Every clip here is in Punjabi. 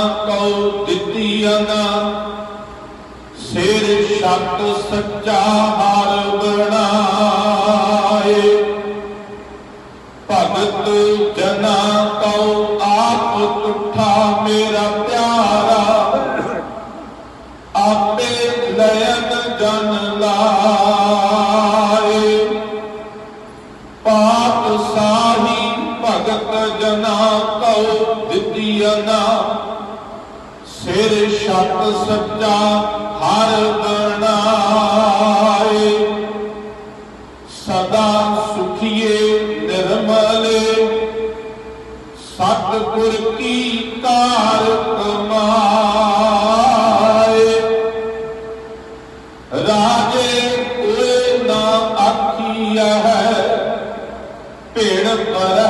ਜਨਾ ਕਉ ਦਿੱਤੀਆਂ ਸਿਰ ਛੱਤ ਸੱਚਾ ਹਰ ਬਣਾਏ। ਭਗਤ ਜਨਾ ਕਉ ਆਪ ਤੁਠਾ ਮੇਰਾ ਪਿਆਰਾ। ਆਪੇ ਲਯਨ ਜਨ ਲਾਏ। ਪਾਪ ਸਾਹੀ ਭਗਤ ਜਨਾ ਕਉ ਦਿੱਤੀ ਸਿਰ ਛੱਤ ਸੱਚਾ ਹਰ ਬਣਾਏ ਸਦਾ ਸੁਖੀਏ ਨਿਰਮਲੇ। ਸਤਿਗੁਰ ਕੀ ਕਾਰ ਕਮਾਏ। ਰਾਜੇ ਕੋਏ ਨਾ ਆਖੀਆ ਹੈ ਭੇੜ ਪਰ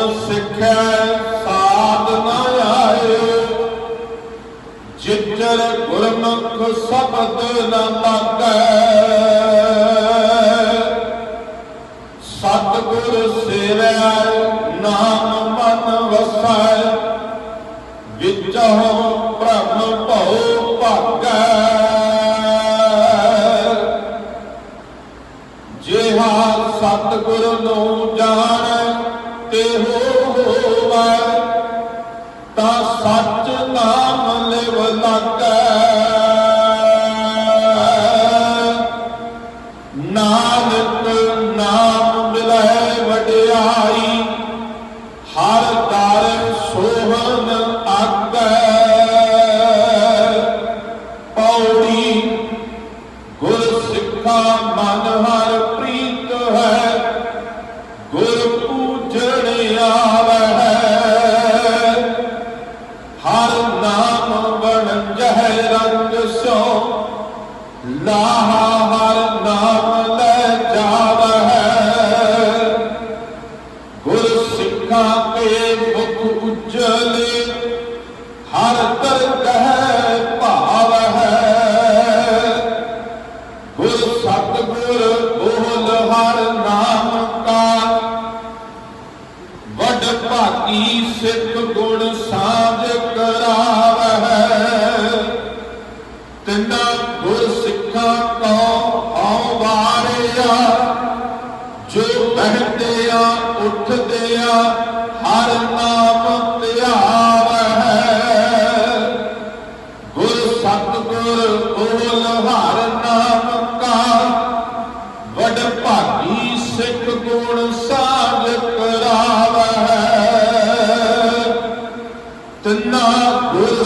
ਸੁਣ ਸਿੱਖਿਆ ਸਾਧ ਨਾ ਆਇਓ ਜਿੱਜਰ ਗੁਰਮੁਖ ਸ਼ਬਦ ਨਾ ਲਾਗੈ ਸਤਿਗੁਰ ਸੇਵਿਆ ਨਾਮ ਮਨ ਵਸੈ। ਵਿਚਹੁ ਬ੍ਰਹਮ ਭਉ ਭਾਗੈ। ਜਿਹਾ ਸਤਿਗੁਰ ਨੂੰ ਜਾਣ ਤੇ ਹੋਵੈ ਤਾਂ ਸੱਚ ਨਾਮ ਲਿਵ ਲਾਗੈ। ਨਾਨਕ ਨਾਮ ਲਾਹਾ ਹਰ ਨਾਮ ਲੈ ਜਾਵੈ ਗੁਰ ਸਿੱਖਾਂ ਕੇ ਮੁਖ ਉਜਲੇ ਹਰ ਦਰਗਹ ਭਾਵ ਹੈ ਗੁਰ ਸਤਿਗੁਰ ਬੋਲ ਹਰ ਨਾਮ ਕਾ। ਵਡ ਭਾਗੀ ਸਿੱਖ ਗੁਣ ਸਾਜ ਕਰਾ। ਹਰ ਨਾਮ ਧਿਆਵੈ। ਗੁਰ ਸਤਿਗੁਰ ਬੋਲ ਹਰ ਨਾਮ ਕਾ। ਵਡ ਭਾਗੀ ਸਿੱਖ ਗੁਣ ਸਾਧ ਕਰਾਵੈ ਤਿੰਨਾ ਗੁਰ